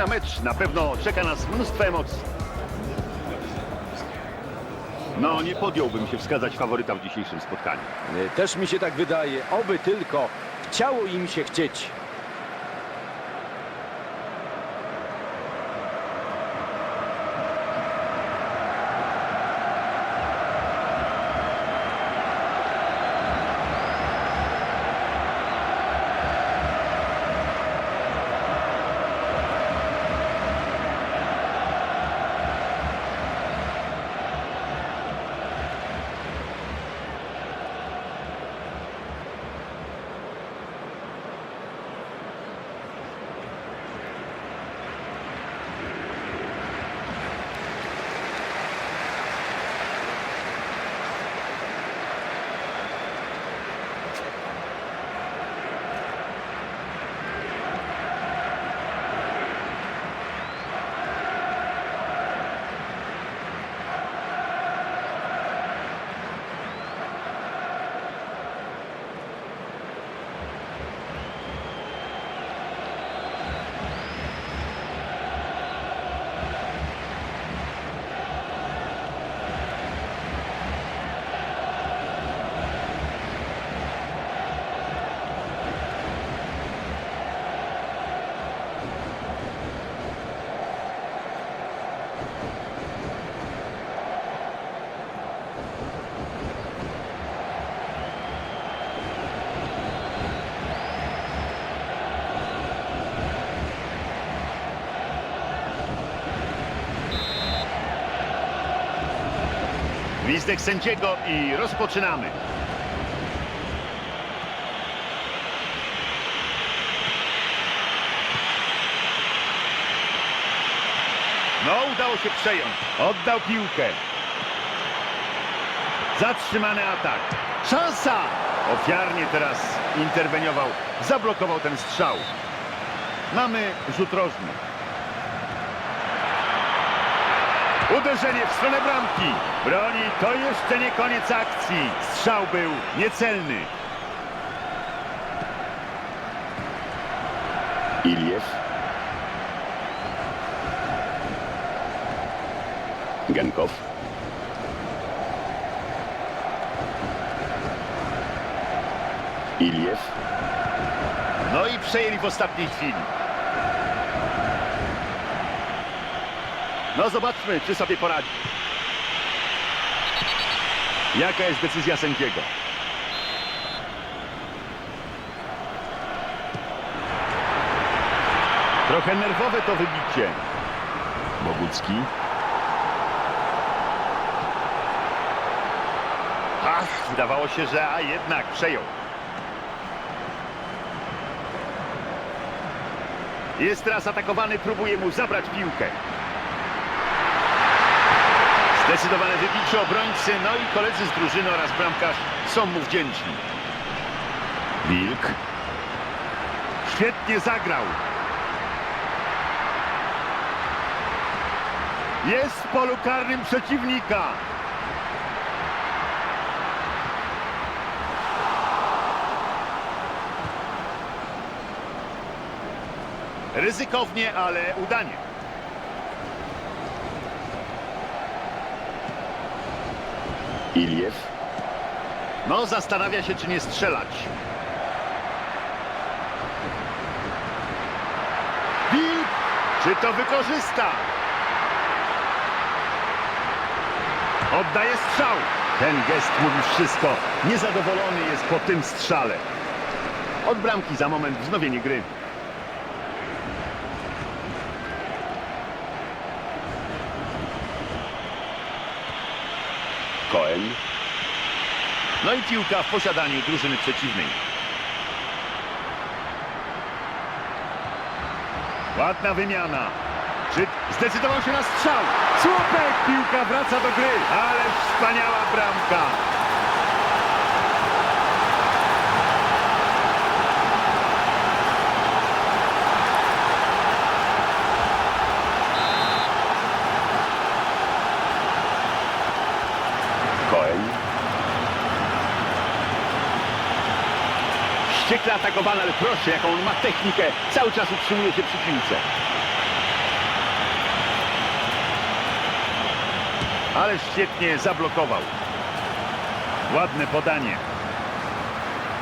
na mecz na pewno czeka nas mnóstwo emocji. No, nie podjąłbym się wskazać faworyta w dzisiejszym spotkaniu. Też mi się tak wydaje. Oby tylko chciało im się chcieć. Gwizdek sędziego i rozpoczynamy. No, udało się przejąć. Oddał piłkę. Zatrzymany atak. Szansa! Ofiarnie teraz interweniował. Zablokował ten strzał. Mamy rzut rożny. Uderzenie w stronę bramki. Broni, to jeszcze nie koniec akcji. Strzał był niecelny. Iliew. Genkow. Iliew. No i przejęli w ostatniej chwili. No zobaczmy, czy sobie poradzi. Jaka jest decyzja sędziego? Trochę nerwowe to wybicie. Bogucki. Ach, wydawało się, że a jednak przejął. Jest teraz atakowany, próbuje mu zabrać piłkę. Zdecydowane wybicie obrońcy, no i koledzy z drużyny oraz bramkarz są mu wdzięczni. Wilk. Świetnie zagrał. Jest w polu karnym przeciwnika. Ryzykownie, ale udanie. Iliew. No, zastanawia się, czy nie strzelać. Wilk! Czy to wykorzysta? Oddaje strzał. Ten gest mówi wszystko. Niezadowolony jest po tym strzale. Od bramki za moment wznowienie gry. Cohen. No i piłka w posiadaniu drużyny przeciwnej. Ładna wymiana. Czy zdecydował się na strzał? Słupek! Piłka wraca do gry. Ale wspaniała bramka. zwykle atakowany, ale proszę, jaką on ma technikę. Cały czas utrzymuje się przy piłce. Ale świetnie zablokował. Ładne podanie.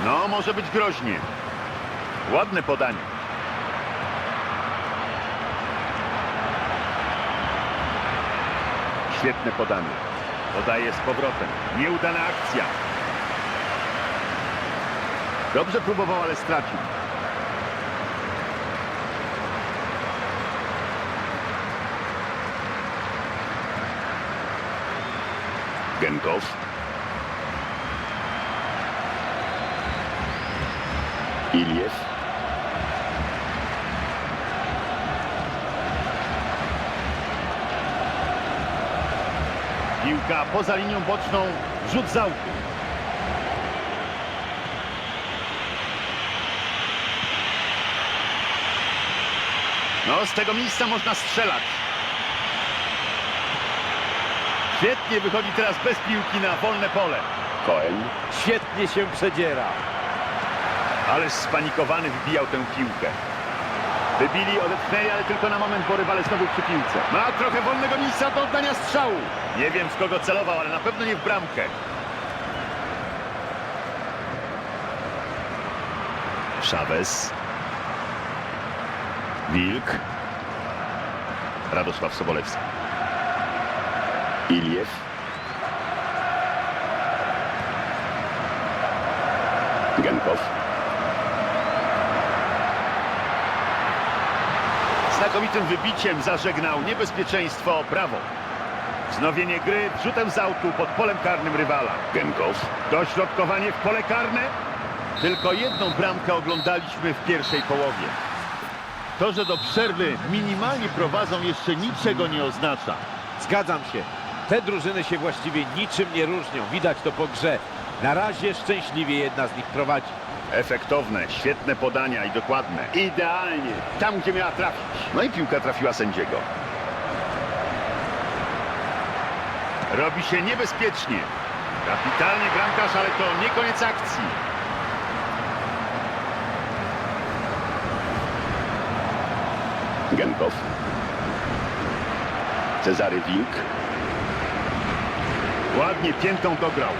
No, może być groźnie. Ładne podanie. Świetne podanie. Podaje z powrotem. Nieudana akcja. Dobrze próbował, ale stracił. Genkow. Iliew. Piłka poza linią boczną. Rzut z. No, z tego miejsca można strzelać. Świetnie wychodzi teraz bez piłki na wolne pole. Cohen. Świetnie się przedziera. Ależ spanikowany wbijał tę piłkę. Wybili, odepchnęli, ale tylko na moment, bo rywale znowu przy piłce. Ma trochę wolnego miejsca do oddania strzału. Nie wiem, w kogo celował, ale na pewno nie w bramkę. Chavez. Wilk. Radosław Sobolewski. Iliew. Genkow. Znakomitym wybiciem zażegnał niebezpieczeństwo prawo. Wznowienie gry rzutem z autu pod polem karnym rywala. Genkow. Dośrodkowanie w pole karne. Tylko jedną bramkę oglądaliśmy w pierwszej połowie. To, że do przerwy minimalnie prowadzą jeszcze niczego nie oznacza. Zgadzam się. Te drużyny się właściwie niczym nie różnią. Widać to po grze. Na razie szczęśliwie jedna z nich prowadzi. Efektowne, świetne podania i dokładne. Idealnie, tam gdzie miała trafić. No i piłka trafiła sędziego. Robi się niebezpiecznie. Kapitalnie bramkarz, ale to nie koniec akcji. Genkow. Cezary Wilk. Ładnie piętą dograł.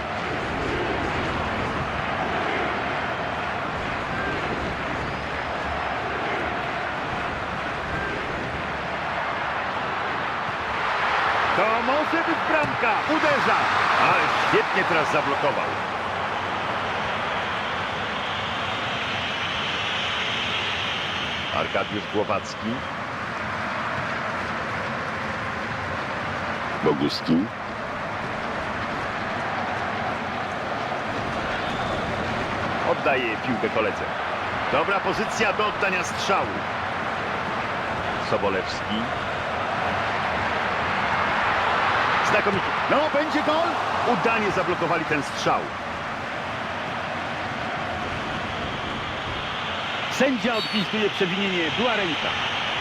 To może być bramka. Uderza. Ale świetnie teraz zablokował. Arkadiusz Głowacki. Boguski. Oddaje piłkę koledze. Dobra pozycja do oddania strzału. Sobolewski. Znakomicie. No, będzie gol. Udanie zablokowali ten strzał. Sędzia odpisuje przewinienie. Była ręka.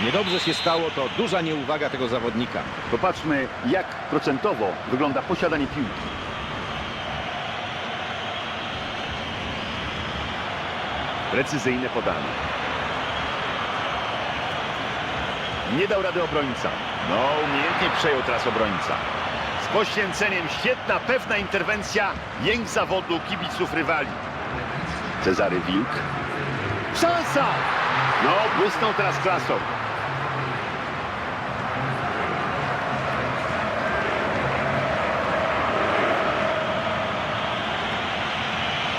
Niedobrze się stało, to duża nieuwaga tego zawodnika. Popatrzmy, jak procentowo wygląda posiadanie piłki. Precyzyjne podanie. Nie dał rady obrońca. No, umiejętnie przejął teraz obrońca. Z poświęceniem świetna, pewna interwencja. Jęk zawodu kibiców rywali. Cezary Wilk. Szansa! No, błysnął teraz klasą.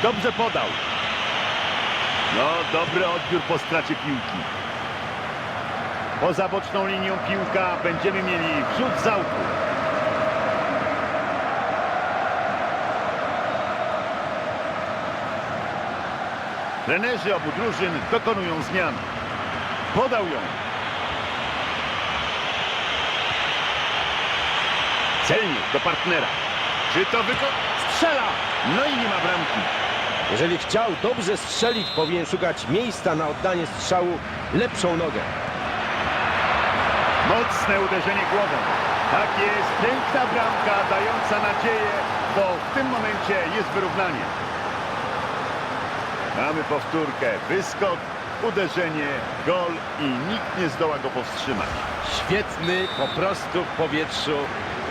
Dobrze podał. No, dobry odbiór po stracie piłki. Poza boczną linią piłka będziemy mieli wrzut z autu. Trenerzy obu drużyn dokonują zmian. Podał ją. Celnie do partnera. Czy to wyko... Strzela! No i nie ma bramki. Jeżeli chciał dobrze strzelić, powinien szukać miejsca na oddanie strzału lepszą nogę. Mocne uderzenie głową. Tak jest, piękna bramka dająca nadzieję, bo w tym momencie jest wyrównanie. Mamy powtórkę, wyskok, uderzenie, gol i nikt nie zdoła go powstrzymać. Świetny, po prostu w powietrzu.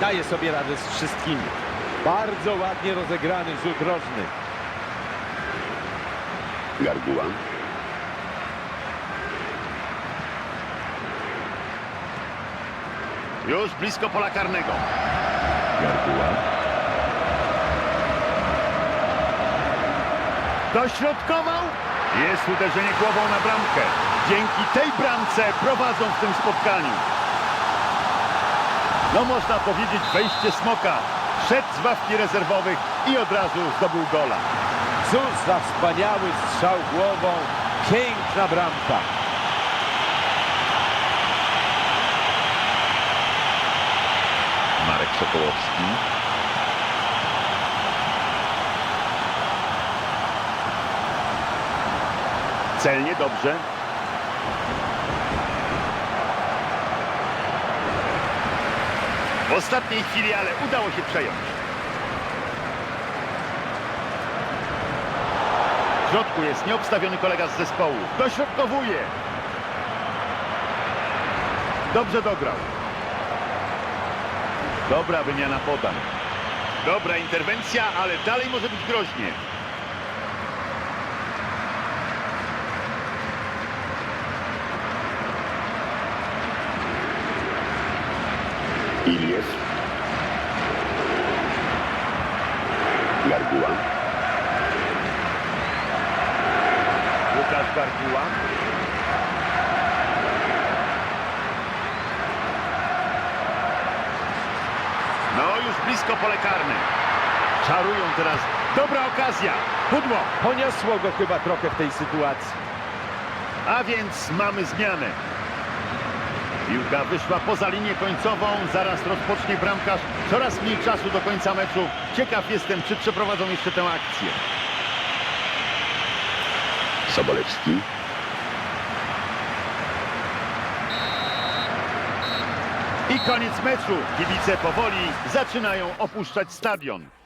daje sobie radę z wszystkimi. Bardzo ładnie rozegrany rzut rożny. Garguła. Już blisko pola karnego. Garguła. Dośrodkował. Jest uderzenie głową na bramkę. Dzięki tej bramce prowadzą w tym spotkaniu. No można powiedzieć wejście smoka. Szedł z ławki rezerwowych i od razu zdobył gola. Cóż za wspaniały strzał głową. Piękna bramka. Marek Sokołowski. Celnie, dobrze. W ostatniej chwili, ale udało się przejąć. W środku jest nieobstawiony kolega z zespołu. Dośrodkowuje. Dobrze dograł. Dobra wymiana podań. Dobra interwencja, ale dalej może być groźnie. Iliew. Garguła. Łukasz Garguła. No już blisko pole karne. Czarują teraz. Dobra okazja. Pudło. Poniosło go chyba trochę w tej sytuacji. A więc mamy zmianę. Piłka wyszła poza linię końcową. Zaraz rozpocznie bramkarz. Coraz mniej czasu do końca meczu. Ciekaw jestem, czy przeprowadzą jeszcze tę akcję. Sobolewski. I koniec meczu. Kibice powoli zaczynają opuszczać stadion.